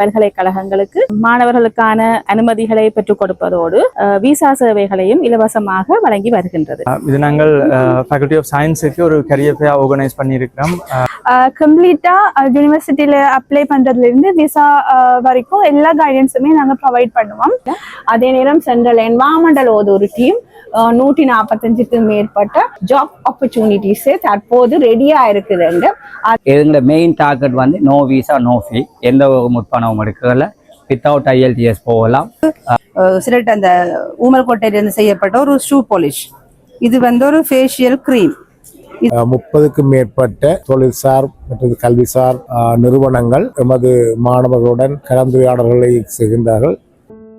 பல்கலைக்கழகங்களுக்கு மாணவர்களுக்கான அனுமதிகளை பெற்றுக் கொடுப்பதோடு விசா சேவைகளையும் இலவசமாக வழங்கி வருகின்றது. இது நாங்கள் ஃபேக்கல்டி ஆஃப் சயின்ஸுக்கு ஒரு கரியர் ஃபேர் ஆர்கனைஸ் பண்ணியிருக்கிறோம் கம்ப்ளீட்டாக யூனிவர்சிட்டியில் அப்ளை பண்ணுறதுலேருந்து விசா வரைக்கும் எல்லா கைடன்ஸுமே நாங்கள் ப்ரொவைட் பண்ணுவோம். அதே நேரம் சென்ட்ரல் என்வாரன்மெண்டல் டீம் நூற்றி நாற்பத்தஞ்சுக்கு மேற்பட்ட ஜாப் ஆப்பர்ச்சுனிட்டிஸு தற்போது ரெடியாக இருக்குதுங்க. எங்களோட மெயின் டார்கெட் வந்து நோ விசா நோ ஃபீ எந்த ஒரு முற்பணமும் எடுக்கல. வித்தவுட் ஐஎல்டிஎஸ் போகலாம். சிலட் அந்த ஊமல்கோட்டையிலிருந்து செய்யப்பட்ட ஒரு ஷூ பாலிஷ் இது வந்து ஒரு ஃபேஷியல் க்ரீம் முப்பதுக்கும் மேற்பட்ட தொழில்சார் மற்றும் கல்விசார் நிறுவனங்கள் எமது மாணவர்களுடன் கலந்துரையாடல்களை செய்கின்றார்கள்.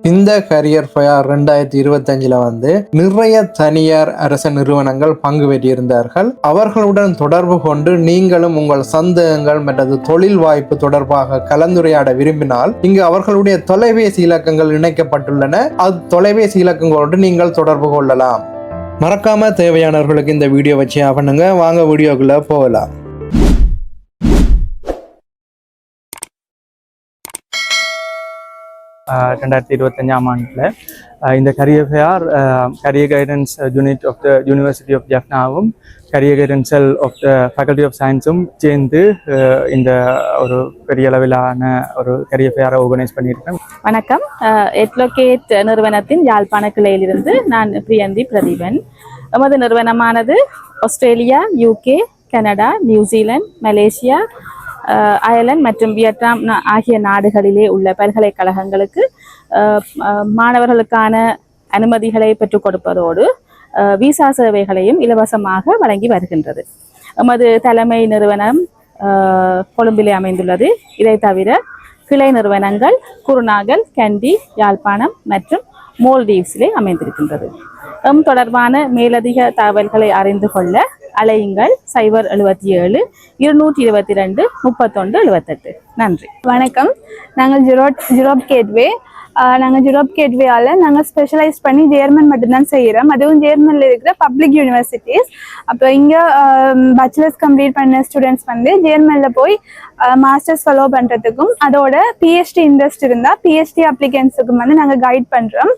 இந்த கரியர் ஃபயர் ரெண்டாயிரத்தி இருபத்தஞ்சில் வந்து நிறைய தனியார் அரச நிறுவனங்கள் பங்கு பெற்றிருந்தார்கள். அவர்களுடன் தொடர்பு கொண்டு நீங்களும் உங்கள் சந்தேகங்கள் மற்றது தொழில் வாய்ப்பு தொடர்பாக கலந்துரையாட விரும்பினால் இங்கு அவர்களுடைய தொலைபேசி இலக்கங்கள் இணைக்கப்பட்டுள்ளன. அது தொலைபேசி இலக்கங்களோடு நீங்கள் தொடர்பு கொள்ளலாம். மறக்காம தேவையானவர்களுக்கு இந்த வீடியோ வச்சு பண்ணுங்க. வாங்க வீடியோக்குள்ளே போகலாம். ரெண்டாயிரத்தி இருபத்தஞ்சாம் ஆண்டில் இந்த career fair career guidance unit of the university of ஜஃப்னாவும் career guidance cell of the faculty of சயின்ஸும் சேர்ந்து இந்த ஒரு பெரிய அளவிலான ஒரு கரியர் ஃபேரை ஆர்கனைஸ் பண்ணியிருக்கேன் வணக்கம். எட்லோகேட் நிறுவனத்தின் யாழ்ப்பாண கிளையிலிருந்து நான் பிரியந்தி பிரதீபன். எமது நிறுவனமானது Australia UK Canada New Zealand Malaysia Ireland மற்றும் வியட்நாம் ஆகிய நாடுகளிலே உள்ள பல்கலைக்கழகங்களுக்கு மாணவர்களுக்கான அனுமதிகளை பெற்றுக் கொடுப்பதோடு விசா சேவைகளையும் இலவசமாக வழங்கி வருகின்றது. எமது தலைமை நிறுவனம் கொழும்பிலே அமைந்துள்ளது. இதை தவிர கிளை நிறுவனங்கள் குருநாகல் கண்டி யாழ்ப்பாணம் மற்றும் மோல்டீவ்ஸிலே அமைந்திருக்கின்றது. எம் தொடர்பான மேலதிக தகவல்களை அறிந்து கொள்ள அலையுங்கள் சைபர் எழுபத்தி ஏழு இருநூற்றி இருபத்தி ரெண்டு முப்பத்தொன்று எழுபத்தெட்டு நன்றி. வணக்கம். நாங்கள் ஜிரோட் ஜிரோப் கேட்வே நாங்கள் ஜிரோப் கேட்வேயால் நாங்கள் ஸ்பெஷலைஸ் பண்ணி ஜேர்மன் மட்டும்தான் செய்கிறோம் அதுவும் ஜேர்மனில் இருக்கிற பப்ளிக் யூனிவர்சிட்டிஸ் அப்போ இங்கே பேச்சுலர்ஸ் கம்ப்ளீட் பண்ண ஸ்டூடெண்ட்ஸ் வந்து ஜேர்மனில் போய் மாஸ்டர்ஸ் ஃபாலோ பண்ணுறதுக்கும் அதோட பிஹெச்டி இன்ட்ரெஸ்ட் இருந்தால் பிஹெச்டி அப்ளிகன்ஸுக்கும் வந்து நாங்கள் கைட் பண்ணுறோம்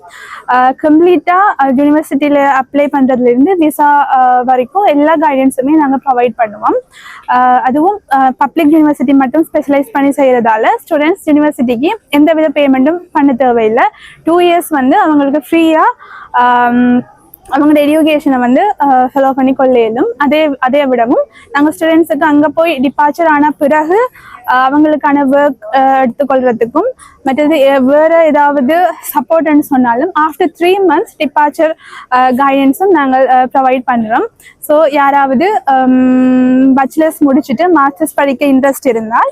கம்ப்ளீட்டாக யூனிவர்சிட்டியில் அப்ளை பண்ணுறதுலேருந்து விசா வரைக்கும் எல்லா கைடன்ஸுமே நாங்கள் ப்ரொவைட் பண்ணுவோம். அதுவும் பப்ளிக் யூனிவர்சிட்டி மட்டும் ஸ்பெஷலைஸ் பண்ணி செய்கிறதால ஸ்டூடெண்ட்ஸ் யூனிவர்சிட்டிக்கு எந்த வித பேமெண்ட்டும் பண்ண தேவையில்லை. டூ இயர்ஸ் வந்து அவங்களுக்கு ஃப்ரீயாக அவங்களோட எஜுகேஷனை வந்து ஃபாலோ பண்ணி கொள்ள இயலும் அதே அதே விடவும் நாங்கள் ஸ்டூடெண்ட்ஸுக்கு அங்கே போய் டிபார்ச்சர் ஆன பிறகு அவங்களுக்கான ஒர்க் எடுத்துக்கொள்றதுக்கும் மற்றது வேறு வேற ஏதாவது சப்போர்ட்னு சொன்னாலும் ஆஃப்டர் த்ரீ மந்த்ஸ் டிபார்ச்சர் கைடன்ஸும் நாங்கள் ப்ரொவைட் பண்ணுறோம் ஸோ யாராவது பச்சுலர்ஸ் முடிச்சுட்டு மாஸ்டர்ஸ் படிக்க இன்ட்ரெஸ்ட் இருந்தால்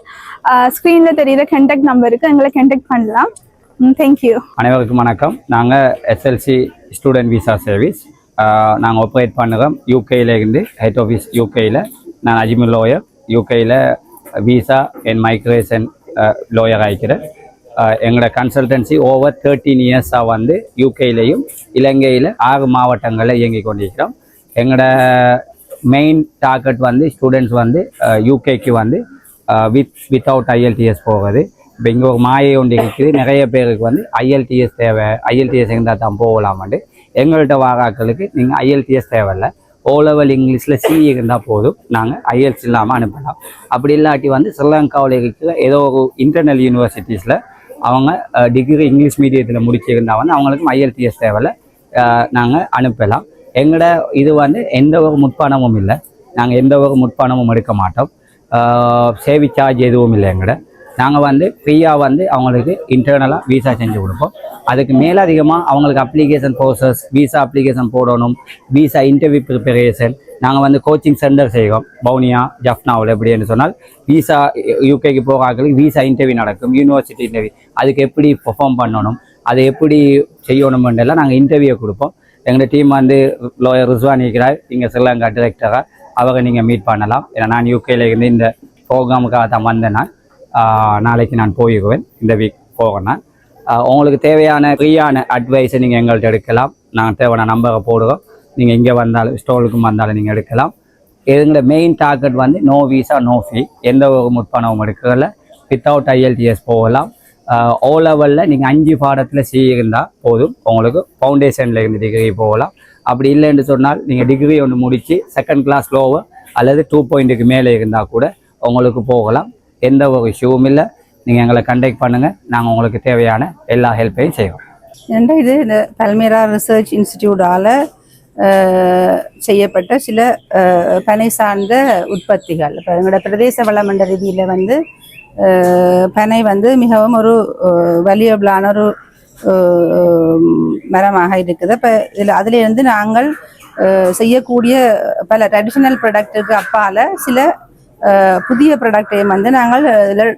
ஸ்க்ரீனில் தெரிகிற கண்டெக்ட் நம்பருக்கு எங்களை கண்டெக்ட் பண்ணலாம். தேங்க்யூ அனைவருக்கும் வணக்கம். நாங்கள் எஸ்எல்சி ஸ்டூடெண்ட் விசா சர்வீஸ் நாங்கள் ஆப்ரேட் பண்ணுறோம் யூகேலேருந்து ஹெட் ஆஃபீஸ் யூகேயில் நான் அஜிமி லோயர் யூகேயில் விசா அண்ட் மைக்ரேஷன் லோயர் ஆகிக்கிறேன் எங்களோட கன்சல்டன்சி ஓவர் தேர்ட்டீன் இயர்ஸாக வந்து யூகேலையும் இலங்கையில் ஆறு மாவட்டங்களில் இயங்கி கொண்டிருக்கிறோம். எங்களோட மெயின் டார்கெட் வந்து ஸ்டூடெண்ட்ஸ் வந்து யூகேக்கு வந்து வித் வித்தவுட் ஐஎல்டிஎஸ் போகிறது இப்போ இங்கே ஒரு மாயை ஒன்று இருக்குது. நிறைய பேருக்கு வந்து ஐஎல்டிஎஸ் தேவை. ஐஎல்டிஎஸ் இருந்தால் தான் போகலாமாண்டு. எங்கள்கிட்ட வாராக்களுக்கு நீங்கள் ஐஎல்டிஎஸ் தேவையில்லை. ஓ லெவல் இங்கிலீஷில் சி இருந்தால் போதும். நாங்கள் ஐஎல்ஸ் இல்லாமல் அனுப்பலாம். அப்படி இல்லாட்டி வந்து ஸ்ரீலங்காவில் இருக்கிற ஏதோ ஒரு இன்டர்னல் யூனிவர்சிட்டிஸில் அவங்க டிகிரி இங்கிலீஷ் மீடியத்தில் முடிச்சிருந்தால் வந்து அவங்களுக்கு ஐஎல்டிஎஸ் தேவையில்ல. நாங்கள் அனுப்பலாம். எங்களோட இது வந்து எந்த ஒரு முற்பணமும் இல்லை. நாங்கள் எந்த ஒரு முற்பணமும் எடுக்க மாட்டோம். சேவி சார்ஜ் எதுவும் இல்லை எங்கள்கிட்ட நாங்கள் வந்து ஃப்ரீயாக வந்து அவங்களுக்கு இன்டர்னலாக விசா செஞ்சு கொடுப்போம். அதுக்கு மேலதிகமாக அவங்களுக்கு அப்ளிகேஷன் ப்ரோசஸ் விசா அப்ளிகேஷன் போடணும் விசா இன்டர்வியூ ப்ரிப்பரேஷன் நாங்கள் வந்து கோச்சிங் சென்டர் செய்கிறோம் பவுனியா ஜஃப்னாவில் எப்படின்னு சொன்னால் விசா யூகேக்கு போகிறாங்களுக்கு விசா இன்டர்வியூ நடக்கும் யூனிவர்சிட்டி இன்டர்வியூ அதுக்கு எப்படி பெர்ஃபார்ம் பண்ணணும் அதை எப்படி செய்யணுமென்றெல்லாம் நாங்கள் இன்டர்வியூ கொடுப்போம். எங்களோட டீம் வந்து லோயர் ரிஸ்வான் இருக்கிறார். இங்கே ஸ்ரீலங்கா டிரெக்டராக அவங்க நீங்கள் மீட் பண்ணலாம். ஏன்னா நான் யூகேல இருந்து இந்த ப்ரோக்ராமுக்காக தான் வந்தேன் நான். நாளைக்கு நான் போயிடுவேன் இந்த வீக் போகிறேன் உங்களுக்கு தேவையான ஃப்ரீயான அட்வைஸை நீங்கள் எங்கள்கிட்ட எடுக்கலாம். நாங்கள் தேவையான நம்பரை போடுவோம் நீங்கள் இங்கே வந்தாலும் ஸ்டோலுக்கும் வந்தாலும் நீங்கள் எடுக்கலாம். எங்களோட மெயின் டார்கெட் வந்து நோ விசா நோ ஃபீ எந்த ஒரு முற்பணமும் எடுக்கல. வித்தவுட் ஐஎல்டிஎஸ் போகலாம். ஓ லெவலில் நீங்கள் அஞ்சு பாடத்தில் சி இருந்தால் போதும். உங்களுக்கு ஃபவுண்டேஷனில் இருந்து டிகிரி போகலாம். அப்படி இல்லைன்னு சொன்னால் நீங்கள் டிகிரி ஒன்று முடித்து செகண்ட் கிளாஸ் லோவர் அல்லது டூ பாயிண்ட்டுக்கு மேலே இருந்தால் கூட உங்களுக்கு போகலாம். எந்த ஒரு இஷ்யூவும் இல்லை. நீங்கள் எங்களை கண்டெக்ட் பண்ணுங்கள் நாங்கள் உங்களுக்கு தேவையான எல்லா ஹெல்ப்பையும் செய்வோம். ஏன்னா இது? இந்த பல்மேரா ரிசர்ச் இன்ஸ்டிடியூட்டால் செய்யப்பட்ட சில பனை சார்ந்த உற்பத்திகள். இப்போ எங்களோட பிரதேச வளமண்ட ரீதியில் வந்து பனை வந்து மிகவும் ஒரு வலியபிளான ஒரு மரமாக இருக்குது. இப்போ இதில் அதிலிருந்து நாங்கள் செய்யக்கூடிய பல ட்ரெடிஷ்னல் ப்ராடக்ட்டுக்கு அப்பால் சில புதிய ப்ராடக்டையும் வந்து நாங்கள் இதில்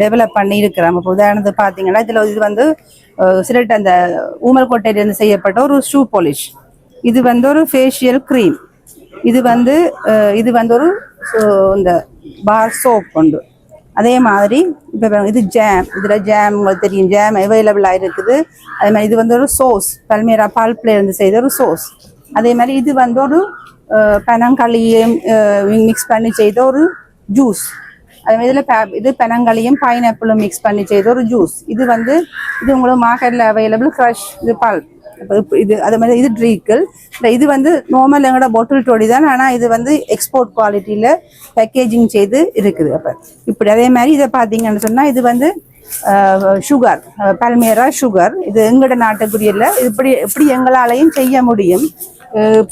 டெவலப் பண்ணியிருக்கிறோம். இப்போ உதாரணத்துக்கு பார்த்தீங்கன்னா இதில் இது வந்து சிலட் அந்த ஊமல்கோட்டையிலேருந்து செய்யப்பட்ட ஒரு ஷூ பாலிஷ் இது வந்து ஒரு ஃபேஷியல் க்ரீம் இது வந்து இது வந்து ஒரு இந்த பார் சோப் உண்டு. அதே மாதிரி இப்போ இது ஜாம் இதில் ஜாம் உங்களுக்கு தெரியும் ஜாம் அவைலபிளாக இருக்குது அதே மாதிரி இது வந்து ஒரு சோஸ் பல்மேரா பல்ப்ல இருந்து செய்த ஒரு சோஸ் அதே மாதிரி இது வந்து ஒரு பனங்களியும் மிக்ஸ் பண்ணி செய்த ஒரு ஜூஸ் அதே மாதிரி இதில் இது பனங்களியும் பைனாப்பிளும் மிக்ஸ் பண்ணி செய்த ஒரு ஜூஸ் இது வந்து இது உங்களுக்கு மார்க்கெட்டில் அவைலபிள் ஃப்ரெஷ் இது பல் இது அதே மாதிரி இது ட்ரீக்கல் இது வந்து நார்மல் எங்களோட பாட்டில் டோடி தான் ஆனால் இது வந்து எக்ஸ்போர்ட் குவாலிட்டியில் பேக்கேஜிங் செய்து இருக்குது அப்போ இப்படி அதே மாதிரி இதை பார்த்தீங்கன்னு சொன்னால் இது வந்து சுகர் பல்மேரா சுகர் இது எங்களோட நாட்டுக்குரிய இல்லை இப்படி இப்படி எங்களாலையும் செய்ய முடியும்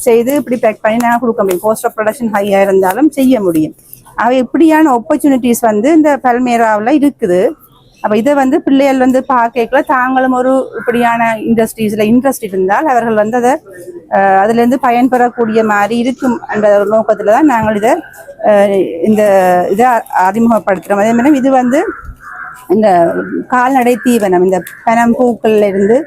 செய்து இப்படி பேக் பண்ணி நான் கொடுக்க முடியும். கோஸ்ட் ஆஃப் ப்ரொடக்ஷன் ஹையாக இருந்தாலும் செய்ய முடியும். அவை இப்படியான ஆப்பர்ச்சுனிட்டிஸ் வந்து இந்த பல்மேராவில் இருக்குது. அப்போ இதை வந்து பிள்ளைகள் வந்து பார்க்கல தாங்களும் ஒரு இப்படியான இண்டஸ்ட்ரீஸில் இன்ட்ரெஸ்ட் இருந்தால் அவர்கள் வந்து அதை அதுலேருந்து பயன்பெறக்கூடிய மாதிரி இருக்கும் என்ற ஒரு நோக்கத்தில் தான் நாங்கள் இதை இந்த இதை அறிமுகப்படுத்துகிறோம் அதே மாதிரி இது வந்து இந்த கால்நடை தீவனம் இந்த பனம் பூக்கள்ல இருந்து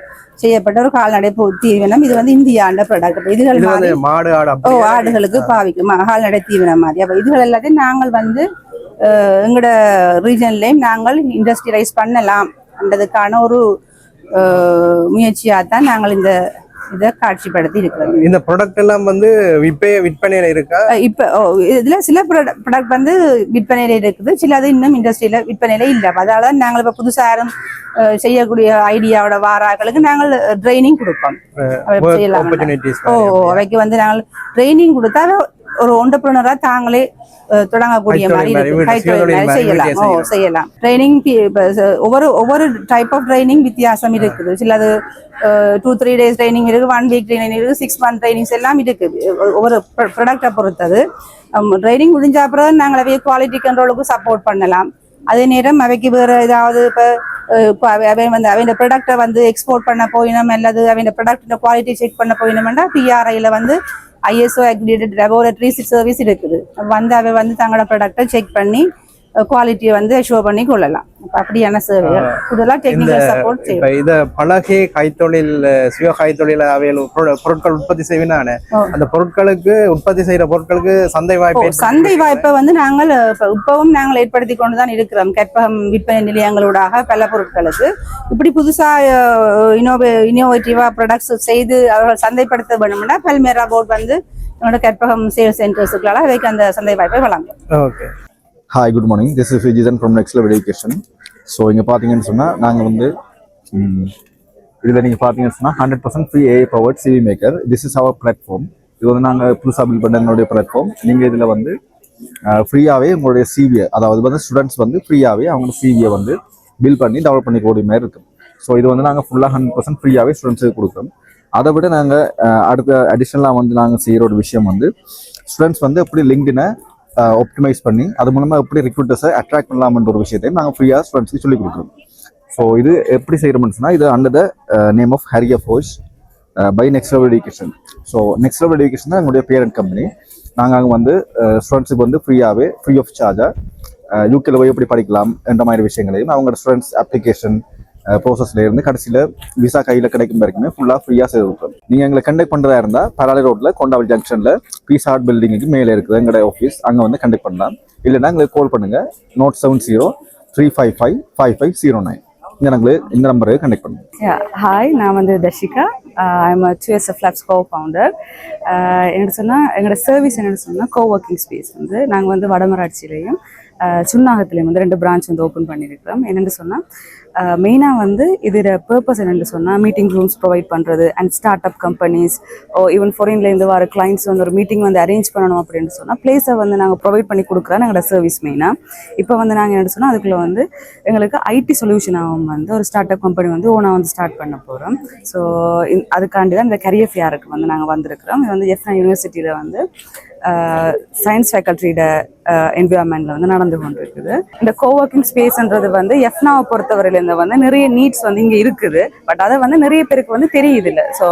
செய்யப்பட்ட ஒரு கால்நடை தீவனம். இது வந்து இந்தியாண்ட ப்ராடக்ட் இதுகள் மாடு ஓ ஆடுகளுக்கு பாவிக்கும். கால்நடை தீவனம் மாதிரி. அப்போ இதுகள் எல்லாத்தையும் நாங்கள் வந்து எங்களோட ரீஜன்லேயும் நாங்கள் இண்டஸ்ட்ரியலைஸ் பண்ணலாம். என்றதுக்கான ஒரு முயற்சியாக தான் நாங்கள் இந்த இதை காட்சிப்படுத்தி இருக்கிறோம் இந்த ப்ராடக்ட் எல்லாம் வந்து விற்பே விற்பனையில இருக்கா? இப்ப இதுல சில ப்ராடக்ட் வந்து விற்பனையில இருக்குது. சில அது இன்னும் இண்டஸ்ட்ரியில விற்பனையில இல்ல. தான் நாங்கள் இப்ப புதுசா யாரும் செய்யக்கூடிய ஐடியாவோட வாராக்களுக்கு நாங்கள் ட்ரைனிங் கொடுப்போம். ஓ, அவைக்கு வந்து நாங்கள் ட்ரைனிங் கொடுத்தா ஒரு ஒண்டர்பிரினரா தாங்களே தொடங்கக்கூடிய மாதிரி இருக்கு. செய்யலாம். ஓ செய்யலாம். ட்ரைனிங் ஒவ்வொரு ஒவ்வொரு டைப் ஆஃப் ட்ரைனிங் வித்தியாசம் இருக்குது. சிலது டூ த்ரீ டேஸ் ட்ரைனிங் இருக்கு ஒன் வீக் ட்ரைனிங் இருக்கு சிக்ஸ் மந்த் ட்ரைனிங்ஸ் எல்லாம் இருக்குது ஒ- ஒவ்வொரு ப்ராடக்டை பொறுத்தது. ட்ரைனிங் முடிஞ்ச அப்புறம் நாங்கள் அவைய குவாலிட்டி கண்ட்ரோலுக்கு சப்போர்ட் பண்ணலாம். அதே நேரம் அவைக்கு வேற ஏதாவது இப்போ அவன் வந்து அவன் ப்ராடக்டை வந்து எக்ஸ்போர்ட் பண்ண போயினோம் அல்லது அவன் ப்ராடக்ட் குவாலிட்டி செக் பண்ண போயினோம்னா பிஆர்ஐல வந்து ஐஎஸ்ஓ அக்ரிடேட்டட் லெபோரட்டரி சர்வீஸ் இருக்குது. வந்து அவ வந்து தங்களோட ப்ராடக்டை செக் பண்ணி குவாலிட்டியை வந்து ஷோ பண்ணி கொள்ளலாம். அப்ப அப்படியான சேவைகள். கூடுதலாக டெக்னிக்கல் சப்போர்ட் செய்யும் இத பழகே கைத்தொழில் சுய கைத்தொழில் அவையில் பொரு- பொருட்கள் உற்பத்தி செய்வினானே. அந்த பொருட்களுக்கு உற்பத்தி செய்யற பொருட்களுக்கு சந்தை வாய்ப்பு சந்தை வாய்ப்பை வந்து நாங்கள் இப்ப இப்பவும் நாங்கள் ஏற்படுத்தி கொண்டு தான் இருக்கிறோம். கற்பகம் விற்பனை நிலையங்களூடாக பல பொருட்களுக்கு. இப்படி புதுசா இனோவே இனோவேட்டிவா ப்ராடக்ட்ஸ் செய்து அவர்கள் சந்தைப்படுத்த வேணும்னா பல்மேரா போர்ட் வந்து என்னோட கற்பகம் சேல்ஸ் சென்டர்ஸுக்களால் அவைக்கு அந்த சந்தை வாய்ப்பை வழங்கும் okay. Hi good morning this is Vijithan from next level education so இங்கே பார்த்தீங்கன்னு சொன்னால் நாங்கள் வந்து இதில் நீங்கள் பார்த்தீங்கன்னு சொன்னால் hundred percent free AI powered CV maker this is our platform இது வந்து நாங்கள் புதுசாக பில் பண்ண எங்களுடைய பிளாட்ஃபார்ம் நீங்கள் இதில் வந்து ஃப்ரீயாகவே உங்களுடைய சிவியை அதாவது வந்து ஸ்டூடெண்ட்ஸ் வந்து ஃப்ரீயாகவே அவங்க சிவியை வந்து பில் பண்ணி டெவலப் பண்ணிக்கூடிய மாதிரி இருக்கும். ஸோ இது வந்து நாங்கள் ஃபுல்லாக ஹண்ட்ரட் பர்சன்ட் ஃப்ரீயாகவே ஸ்டூடெண்ட்ஸுக்கு கொடுக்குறோம். அதை விட நாங்கள் அடுத்த அடிஷ்னலாக வந்து நாங்கள் செய்கிற ஒரு விஷயம் வந்து ஸ்டூடெண்ட்ஸ் வந்து எப்படி லிங்க்டினை ஆப்டிமைஸ் பண்ணி அது மூலமாக எப்படி ரிக்ரூட்டர்ஸை அட்ராக்ட் பண்ணலாம்ன்ற ஒரு விஷயத்தையும் நாங்கள் ஃப்ரீயாக ஸ்டூடெண்ட்ஸ்க்கு சொல்லிக் கொடுக்குறோம். ஸோ இது எப்படி செய்கிறோம்னு சொன்னால் இது under the name of Hariya force by next level education so next level education தான் எங்களுடைய பேரண்ட் கம்பெனி நாங்கள் அங்கே வந்து ஸ்டூடெண்ட்ஸுக்கு வந்து ஃப்ரீயாகவே ஃப்ரீ ஆஃப் சார்ஜாக யூகேல போய் எப்படி படிக்கலாம் என்ற மாதிரி விஷயங்களையும் அவங்களோட ஸ்டூடெண்ட்ஸ் அப்ளிகேஷன் ப்ராசஸ்ல இருந்து கடைசியில் விசா கையில் கிடைக்கும் வரைக்குமே ஃபுல்லாக ஃப்ரீயாக செய்து கொடுப்போம் நீங்கள் எங்களை கண்டக்ட் பண்ணுறதா இருந்தால் பராலி ரோட்டில் கொண்டாவல் ஜங்ஷனில் பீஸ் ஆர்ட் பில்டிங்குக்கு மேலே இருக்குது. எங்களோட ஆஃபீஸ் அங்கே வந்து கண்டக்ட் பண்ணலாம். இல்லைன்னா எங்களுக்கு கால் பண்ணுங்கள் note seven zero three five five five five zero nine இந்த எங்களுக்கு இந்த நம்பருக்கு கண்டக்ட் பண்ணுங்கள் ஹாய் நான் வந்து Darshika. I'm டுஎஸ்எஃப் labs co founder என்னோட சொன்னால் எங்களோட சர்வீஸ் என்னென்னு சொன்னால் கோ ஒர்க்கிங் ஸ்பேஸ் வந்து நாங்கள் வந்து வடமராட்சியிலையும் uh, சுன்னாகத்துலேயும் வந்து ரெண்டு பிரான்ச் வந்து ஓப்பன் பண்ணியிருக்கிறோம். என்னென்னு சொன்னால் மெயினாக வந்து இதோட பர்பஸ் என்னென்னு சொன்னால் மீட்டிங் ரூம்ஸ் ப்ரொவைட் பண்ணுறது and start up companies oh even ஃபாரின்லேருந்து வர கிளைண்ட்ஸ் வந்து ஒரு மீட்டிங் வந்து அரேஞ்ச் பண்ணணும் அப்படின்னு சொன்னால் பிளேஸை வந்து நாங்கள் ப்ரொவைட் பண்ணி கொடுக்குறோம் எங்களோட சர்வீஸ் மெயினாக இப்போ வந்து நாங்கள் என்ன சொன்னால் அதுக்குள்ளே வந்து எங்களுக்கு ஐடி சொல்யூஷனாகவும் வந்து ஒரு ஸ்டார்ட் அப் கம்பெனி வந்து ஓனாக வந்து ஸ்டார்ட் பண்ண போகிறோம் ஸோ அதுக்காண்டி தான் இந்த கரியர் ஃபேருக்கு வந்து நாங்கள் வந்திருக்கிறோம். இது வந்து எஃப்னா யூனிவர்சிட்டியில் வந்து சயின்ஸ் ஃபேக்கல்ட்டியோட என்விரான்மெண்ட்ல வந்து நடந்து கொண்டிருக்குது. இந்த கோஒர்க்கிங் ஸ்பேஸ்ன்றது வந்து எஃப்னாவை பொறுத்தவரையிலேருந்து வந்து நிறைய நீட்ஸ் வந்து இங்கே இருக்குது. பட் அதை வந்து நிறைய பேருக்கு வந்து தெரியுது இல்லை ஸோ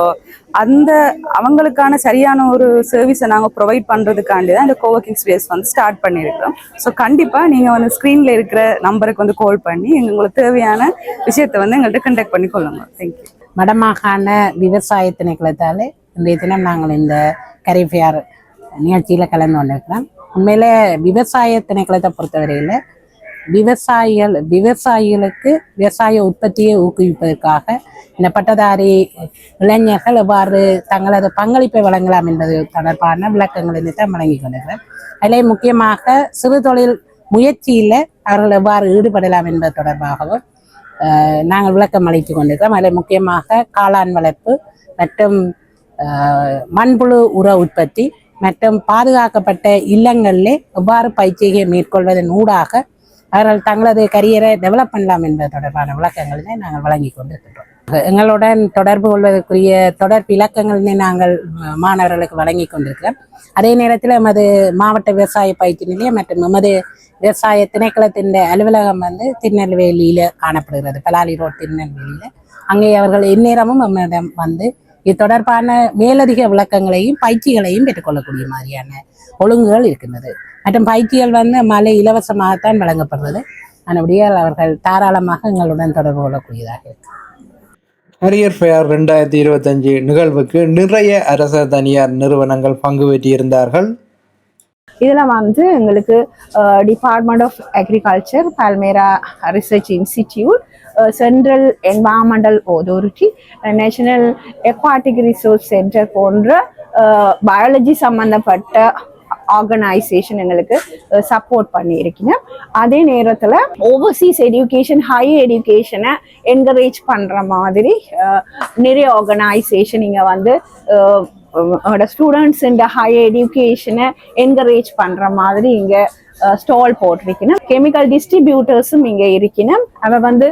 அந்த அவங்களுக்கான சரியான ஒரு சர்வீஸை நாங்கள் ப்ரொவைட் பண்ணுறதுக்காண்டி தான் இந்த கோஒர்க்கிங் ஸ்பேஸ் வந்து ஸ்டார்ட் பண்ணியிருக்கிறோம். ஸோ கண்டிப்பாக நீங்கள் வந்து ஸ்க்ரீனில் இருக்கிற நம்பருக்கு வந்து கால் பண்ணி எங்களுக்கு தேவையான விஷயத்தை வந்து எங்கள்கிட்ட கண்டக்ட் பண்ணி கொள்ளுங்க. தேங்க்யூ வடமாகாண விவசாய திணைக்களத்தால் இன்றைய தினம் நாங்கள் இந்த கரிஃபியார் நிகழ்ச்சியில் கலந்து கொண்டிருக்கிறோம் உண்மையில விவசாய திணைக்களத்தை பொறுத்தவரையில் விவசாயிகள் விவசாயிகளுக்கு விவசாய உற்பத்தியை ஊக்குவிப்பதற்காக இந்த பட்டதாரி இளைஞர்கள் எவ்வாறு தங்களது பங்களிப்பை வழங்கலாம் என்பது தொடர்பான விளக்கங்களை தான் வழங்கி கொண்டிருக்கிறேன் அதிலே முக்கியமாக சிறு தொழில் முயற்சியில் அவர்கள் எவ்வாறு ஈடுபடலாம் என்பது தொடர்பாகவும் நாங்கள் விளக்கம் அளித்து கொண்டிருக்கிறோம். அதில் முக்கியமாக காளான் வளர்ப்பு மற்றும் மண்புழு உர உற்பத்தி மற்றும் பாதுகாக்கப்பட்ட இல்லங்களிலே எவ்வாறு பயிற்சியை மேற்கொள்வதன் ஊடாக அவர்கள் தங்களது கரியரை டெவலப் பண்ணலாம் என்பது தொடர்பான விளக்கங்களை நாங்கள் வழங்கி கொண்டிருக்கின்றோம். எங்களுடன் தொடர்பு கொள்வதற்குரிய தொடர்பு இலக்கங்களை நாங்கள் மாணவர்களுக்கு வழங்கி கொண்டிருக்கிறோம். அதே நேரத்தில் எமது மாவட்ட விவசாய பயிற்சி நிலையம் மற்றும் எமது விவசாய திணைக்களத்தின் அலுவலகம் வந்து திருநெல்வேலியில் காணப்படுகிறது. பலாலி ரோட் திருநெல்வேலியில். அங்கே அவர்கள் எந்நேரமும் நம்மிடம் வந்து இது தொடர்பான மேலதிக விளக்கங்களையும் பயிற்சிகளையும் பெற்றுக்கொள்ளக்கூடிய மாதிரியான ஒழுங்குகள் இருக்கின்றது. மற்றும் பயிற்சிகள் வந்து மலை இலவசமாகத்தான் வழங்கப்படுறது. மறுபடியும் அவர்கள் தாராளமாக எங்களுடன் தொடர்பு கொள்ளக்கூடியதாக இருக்கு கரியர் ஃபேர் ரெண்டாயிரத்தி இருபத்தஞ்சு நிகழ்வுக்கு நிறைய அரச தனியார் நிறுவனங்கள் பங்கு பெற்றிருந்தார்கள். இதில் வந்து எங்களுக்கு department of agriculture palmyra research institute central environmental authority national aquatic resource centre போன்ற பயாலஜி சம்பந்தப்பட்ட ஆர்கனைசேஷன் எங்களுக்கு சப்போர்ட் பண்ணியிருக்கீங்க. அதே நேரத்தில் ஓவர்சீஸ் எஜுகேஷன் ஹை எஜுகேஷனை என்கரேஜ் பண்ணுற மாதிரி நிறைய ஆர்கனைசேஷன் இங்கே வந்து ஸ்டூடெண்ட்ஸ் இந்த ஹை எஜுகேஷனை என்கரேஜ் பண்ணுற மாதிரி இங்கே ஸ்டால் போட்டிருக்கணும். கெமிக்கல் டிஸ்ட்ரிபியூட்டர்ஸும் இங்கே இருக்கணும். அவ வந்து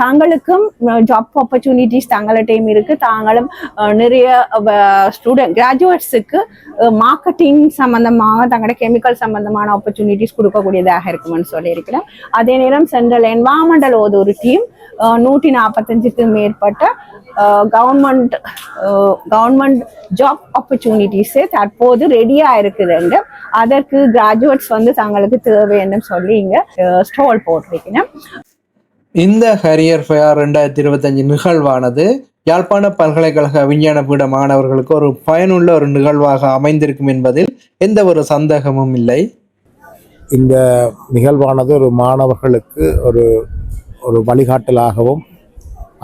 தாங்களுக்கும் ஜாப் ஆப்பர்ச்சுனிட்டிஸ் தங்கள்கிட்டையும் இருக்கு. தாங்களும் நிறைய ஸ்டூடெண்ட் கிராஜுவேட்ஸுக்கு மார்க்கெட்டிங் சம்மந்தமாக தங்களோட கெமிக்கல் சம்மந்தமான ஆப்பர்ச்சுனிட்டிஸ் கொடுக்கக்கூடியதாக இருக்குமென்னு சொல்லியிருக்கிறேன். அதே நேரம் சென்ட்ரல் என்வாரன்மெண்டல் ஒரு டீம் நூற்றி நாற்பத்தஞ்சுக்கு மேற்பட்ட கவர்மெண்ட் கவர்மெண்ட் ஜாப் ஆப்பர்ச்சுனிட்டிஸே தற்போது ரெடியாக இருக்குதுங்க. அதற்கு கிராஜுவேட்ஸ் வந்து தங்களுக்கு தேவைன்னு சொல்லி இங்கே ஸ்டால் போட்டிருக்கணும் இந்த கரியர் ஃபேர் ரெண்டாயிரத்தி இருபத்தஞ்சு நிகழ்வானது யாழ்ப்பாண பல்கலைக்கழக விஞ்ஞான பீட மாணவர்களுக்கு ஒரு பயனுள்ள ஒரு நிகழ்வாக அமைந்திருக்கும் என்பதில் எந்த ஒரு சந்தேகமும் இல்லை. இந்த நிகழ்வானது ஒரு மாணவர்களுக்கு ஒரு ஒரு வழிகாட்டலாகவும்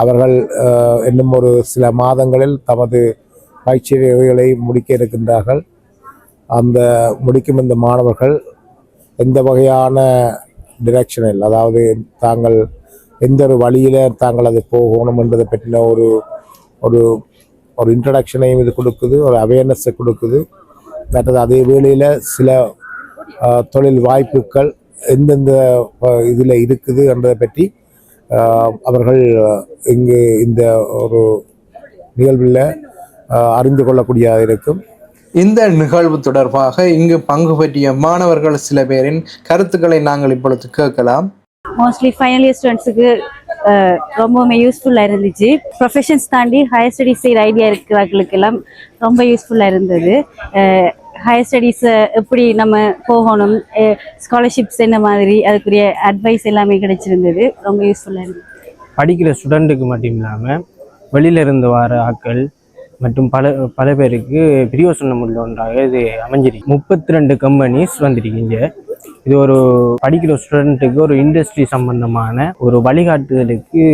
அவர்கள் இன்னும் ஒரு சில மாதங்களில் தமது பயிற்சிகளை முடிக்க இருக்கின்றார்கள். அந்த முடிக்கும் இந்த மாணவர்கள் எந்த வகையான டிரெக்ஷனில் அதாவது தாங்கள் எந்த ஒரு வழியில் தாங்கள் அது போகணும் என்பதை பற்றின ஒரு ஒரு ஒரு இன்ட்ரடக்ஷனையும் இது கொடுக்குது ஒரு அவேர்னஸை கொடுக்குது. மற்றது அதே வேளையில் சில தொழில் வாய்ப்புகள் எந்தெந்த இதில் இருக்குது என்றதை பற்றி அவர்கள் இங்கு இந்த ஒரு நிகழ்வில் அறிந்து கொள்ளக்கூடியதாக இருக்கும். இந்த நிகழ்வு தொடர்பாக இங்கு பங்கு பற்றிய மாணவர்கள் சில பேரின் கருத்துக்களை நாங்கள் இப்பொழுது கேட்கலாம். மோஸ்ட்லி ஃபைனல் இயர் ஸ்டூடெண்ட்ஸுக்கு ரொம்பவுமே யூஸ்ஃபுல்லாக இருந்துச்சு. ப்ரொஃபஷன்ஸ் தாண்டி ஹையர் ஸ்டடீஸ் செய்கிற ஐடியா இருக்கிறவர்களுக்கு எல்லாம் ரொம்ப யூஸ்ஃபுல்லாக இருந்தது. ஹையர் ஸ்டடீஸை எப்படி நம்ம போகணும்? ஸ்காலர்ஷிப்ஸ் என்ன மாதிரி? அதுக்குரிய அட்வைஸ் எல்லாமே கிடைச்சிருந்தது. ரொம்ப யூஸ்ஃபுல்லாக இருந்தது படிக்கிற ஸ்டூடெண்ட்டுக்கு மட்டும் இல்லாமல் வெளியில இருந்து வர ஆட்கள் மற்றும் பல பல பேருக்கு பிரியோசனம் உள்ள ஒன்றாக இது அமைஞ்சிருக்கு. முப்பத்தி ரெண்டு கம்பெனிஸ் வந்திருக்கீங்க இது ஒரு படிக்கிற ஸ்டூடெண்ட்டுக்கு ஒரு இண்டஸ்ட்ரி சம்பந்தமான ஒரு வழிகாட்டுதலுக்கு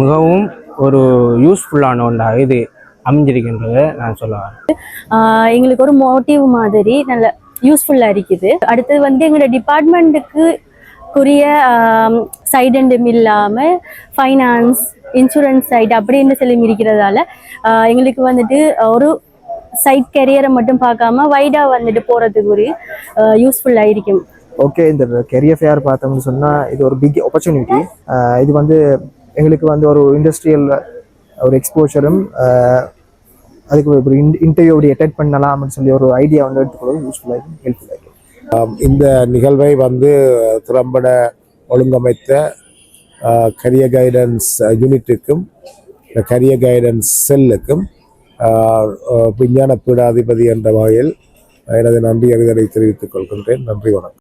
மிகவும் ஒரு யூஸ்ஃபுல்லான ஒன்றாக இது அமைஞ்சிருக்கின்றதை நான் சொல்ல வரேன். ஆஹ் எங்களுக்கு ஒரு மோட்டிவ் மாதிரி நல்ல யூஸ்ஃபுல்லாக இருக்குது. அடுத்தது வந்து எங்களோட டிபார்ட்மெண்ட்டுக்கு குறிய சைடு அண்டும் இல்லாமல் ஃபைனான்ஸ் இன்சூரன்ஸ் சைடு அப்படின்னு சொல்லி இருக்கிறதால எங்களுக்கு வந்துட்டு ஒரு சைட் கெரியரை மட்டும் பார்க்காம வைடாக வந்துட்டு போகிறதுக்கு ஒரு யூஸ்ஃபுல்லாக இருக்கும். ஓகே இந்த கெரியர் ஃபேர் பார்த்தோம்னு சொன்னால் இது ஒரு பிக் ஆப்பர்ச்சுனிட்டி இது வந்து எங்களுக்கு வந்து ஒரு இண்டஸ்ட்ரியல் ஒரு எக்ஸ்போஷரும் அதுக்கு ஒரு இன்டர்வியூ அப்படி பண்ணலாம் பண்ணலாம்னு சொல்லி ஒரு ஐடியா வந்து எடுத்துக்கிறது யூஸ்ஃபுல்லாக இருக்கும் ஹெல்ப்ஃபுல்லாக இருக்கும் இந்த நிகழ்வை வந்து திறம்பட ஒழுங்கமைத்த கரியர் கைடன்ஸ் யூனிட்டுக்கும் கரியர் கைடன்ஸ் செல்லுக்கும் விஞ்ஞான பீடாதிபதி என்ற வகையில் எனது நன்றி அறிதலை தெரிவித்துக் கொள்கின்றேன். நன்றி வணக்கம்.